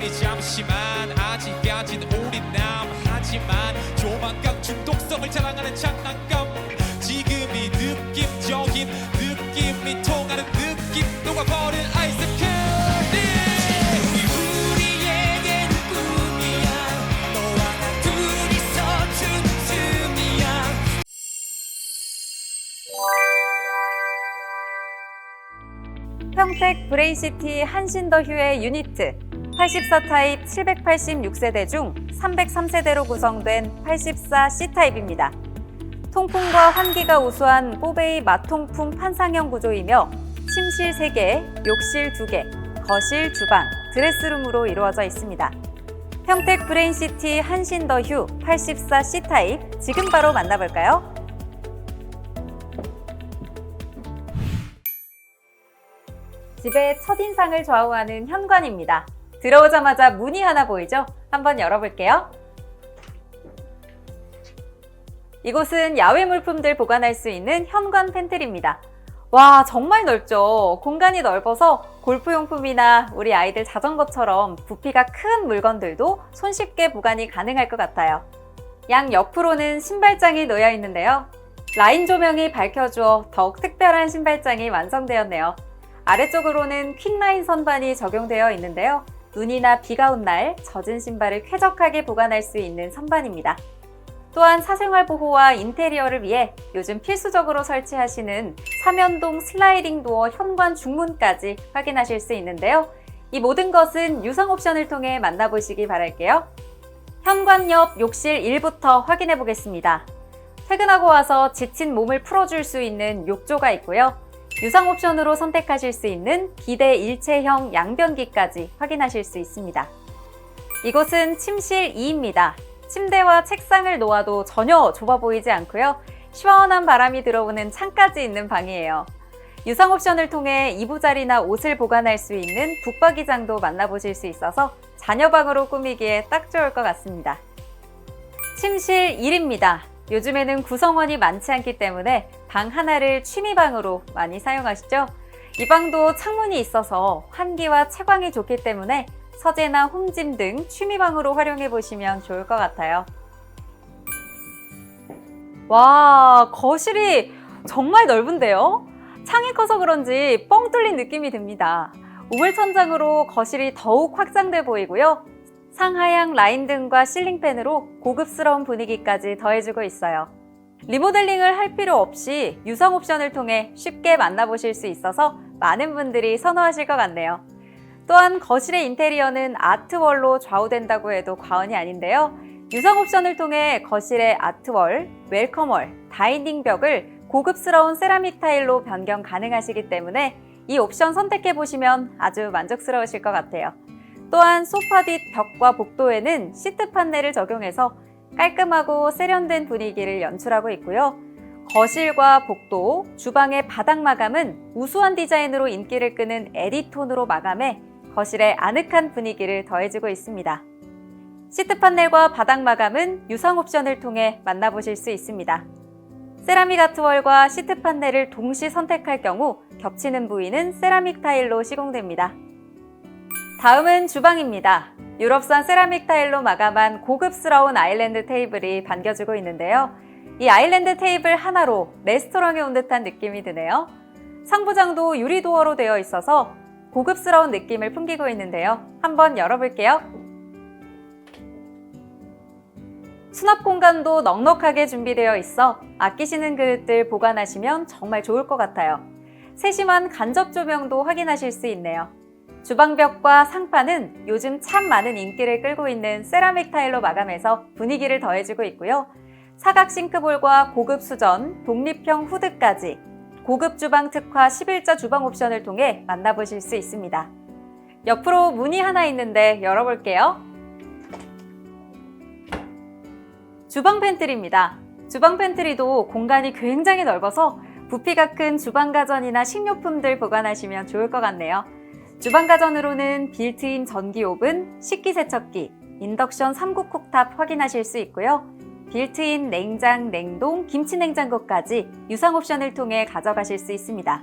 me 잠시만. 아직까지는 우리 남 하지만 조만간 중독성을 자랑하는 장난감. 지금이 느낌적인 느낌이 통하는 느낌. 녹아버린 평택 브레인시티 한신더 휴의 유니트 84타입 786세대 중 303세대로 구성된 84C타입입니다. 통풍과 환기가 우수한 뽀베이 마통풍 판상형 구조이며 침실 3개, 욕실 2개, 거실, 주방, 드레스룸으로 이루어져 있습니다. 평택 브레인시티 한신더휴 84C타입 지금 바로 만나볼까요? 집의 첫인상을 좌우하는 현관입니다. 들어오자마자 문이 하나 보이죠? 한번 열어볼게요. 이곳은 야외 물품들 보관할 수 있는 현관 팬트리입니다. 와, 정말 넓죠? 공간이 넓어서 골프용품이나 우리 아이들 자전거처럼 부피가 큰 물건들도 손쉽게 보관이 가능할 것 같아요. 양 옆으로는 신발장이 놓여 있는데요. 라인 조명이 밝혀주어 더욱 특별한 신발장이 완성되었네요. 아래쪽으로는 퀵라인 선반이 적용되어 있는데요. 눈이나 비가 온 날 젖은 신발을 쾌적하게 보관할 수 있는 선반입니다. 또한 사생활 보호와 인테리어를 위해 요즘 필수적으로 설치하시는 삼연동 슬라이딩 도어 현관 중문까지 확인하실 수 있는데요. 이 모든 것은 유성 옵션을 통해 만나보시기 바랄게요. 현관 옆 욕실 1부터 확인해 보겠습니다. 퇴근하고 와서 지친 몸을 풀어줄 수 있는 욕조가 있고요. 유상 옵션으로 선택하실 수 있는 비대 일체형 양변기까지 확인하실 수 있습니다. 이곳은 침실 2입니다. 침대와 책상을 놓아도 전혀 좁아 보이지 않고요. 시원한 바람이 들어오는 창까지 있는 방이에요. 유상 옵션을 통해 이부자리나 옷을 보관할 수 있는 북박이장도 만나보실 수 있어서 자녀방으로 꾸미기에 딱 좋을 것 같습니다. 침실 1입니다. 요즘에는 구성원이 많지 않기 때문에 방 하나를 취미방으로 많이 사용하시죠? 이 방도 창문이 있어서 환기와 채광이 좋기 때문에 서재나 홈짐 등 취미방으로 활용해 보시면 좋을 것 같아요. 와, 거실이 정말 넓은데요? 창이 커서 그런지 뻥 뚫린 느낌이 듭니다. 우물 천장으로 거실이 더욱 확장돼 보이고요. 상하향 라인 등과 실링팬으로 고급스러운 분위기까지 더해주고 있어요. 리모델링을 할 필요 없이 유성 옵션을 통해 쉽게 만나보실 수 있어서 많은 분들이 선호하실 것 같네요. 또한 거실의 인테리어는 아트월로 좌우된다고 해도 과언이 아닌데요. 유성 옵션을 통해 거실의 아트월, 웰컴월, 다이닝 벽을 고급스러운 세라믹 타일로 변경 가능하시기 때문에 이 옵션 선택해 보시면 아주 만족스러우실 것 같아요. 또한 소파 뒷 벽과 복도에는 시트 판넬을 적용해서 깔끔하고 세련된 분위기를 연출하고 있고요. 거실과 복도, 주방의 바닥 마감은 우수한 디자인으로 인기를 끄는 에디톤으로 마감해 거실에 아늑한 분위기를 더해주고 있습니다. 시트 판넬과 바닥 마감은 유성 옵션을 통해 만나보실 수 있습니다. 세라믹 아트월과 시트 판넬을 동시 선택할 경우 겹치는 부위는 세라믹 타일로 시공됩니다. 다음은 주방입니다. 유럽산 세라믹 타일로 마감한 고급스러운 아일랜드 테이블이 반겨주고 있는데요. 이 아일랜드 테이블 하나로 레스토랑에 온 듯한 느낌이 드네요. 상부장도 유리 도어로 되어 있어서 고급스러운 느낌을 풍기고 있는데요. 한번 열어볼게요. 수납 공간도 넉넉하게 준비되어 있어 아끼시는 그릇들 보관하시면 정말 좋을 것 같아요. 세심한 간접 조명도 확인하실 수 있네요. 주방벽과 상판은 요즘 참 많은 인기를 끌고 있는 세라믹 타일로 마감해서 분위기를 더해주고 있고요. 사각 싱크볼과 고급 수전, 독립형 후드까지 고급 주방 특화 11자 주방 옵션을 통해 만나보실 수 있습니다. 옆으로 문이 하나 있는데 열어볼게요. 주방 팬트리입니다. 주방 팬트리도 공간이 굉장히 넓어서 부피가 큰 주방 가전이나 식료품들 보관하시면 좋을 것 같네요. 주방 가전으로는 빌트인 전기 오븐, 식기세척기, 인덕션 3국 쿡탑 확인하실 수 있고요. 빌트인 냉장, 냉동, 김치 냉장고까지 유상 옵션을 통해 가져가실 수 있습니다.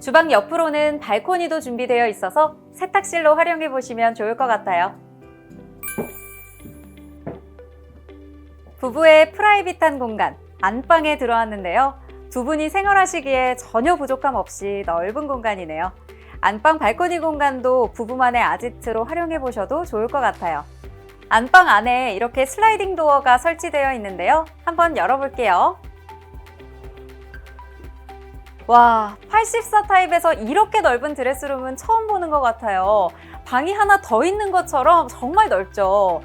주방 옆으로는 발코니도 준비되어 있어서 세탁실로 활용해 보시면 좋을 것 같아요. 부부의 프라이빗한 공간, 안방에 들어왔는데요. 두 분이 생활하시기에 전혀 부족함 없이 넓은 공간이네요. 안방 발코니 공간도 부부만의 아지트로 활용해 보셔도 좋을 것 같아요. 안방 안에 이렇게 슬라이딩 도어가 설치되어 있는데요. 한번 열어볼게요. 와, 84 타입에서 이렇게 넓은 드레스룸은 처음 보는 것 같아요. 방이 하나 더 있는 것처럼 정말 넓죠.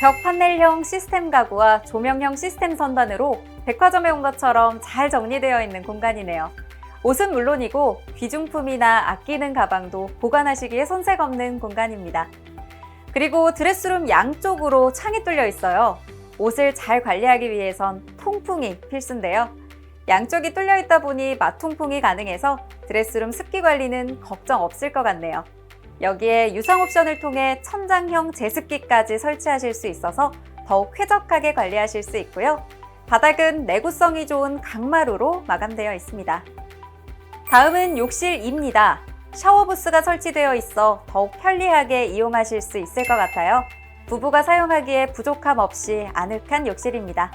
벽 판넬형 시스템 가구와 조명형 시스템 선반으로 백화점에 온 것처럼 잘 정리되어 있는 공간이네요. 옷은 물론이고 귀중품이나 아끼는 가방도 보관하시기에 손색 없는 공간입니다. 그리고 드레스룸 양쪽으로 창이 뚫려 있어요. 옷을 잘 관리하기 위해선 통풍이 필수인데요. 양쪽이 뚫려 있다 보니 마통풍이 가능해서 드레스룸 습기 관리는 걱정 없을 것 같네요. 여기에 유상 옵션을 통해 천장형 제습기까지 설치하실 수 있어서 더욱 쾌적하게 관리하실 수 있고요. 바닥은 내구성이 좋은 강마루로 마감되어 있습니다. 다음은 욕실입니다. 샤워 부스가 설치되어 있어 더욱 편리하게 이용하실 수 있을 것 같아요. 부부가 사용하기에 부족함 없이 아늑한 욕실입니다.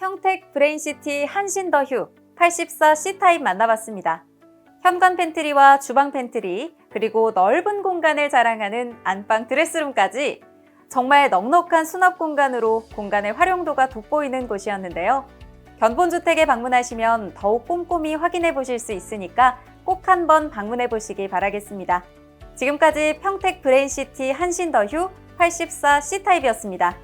평택 브레인시티 한신 더휴 84 C타입 만나봤습니다. 현관 팬트리와 주방 팬트리, 그리고 넓은 공간을 자랑하는 안방 드레스룸까지 정말 넉넉한 수납 공간으로 공간의 활용도가 돋보이는 곳이었는데요. 견본주택에 방문하시면 더욱 꼼꼼히 확인해 보실 수 있으니까 꼭 한번 방문해 보시기 바라겠습니다. 지금까지 평택 브레인시티 한신 더휴 84 C타입이었습니다.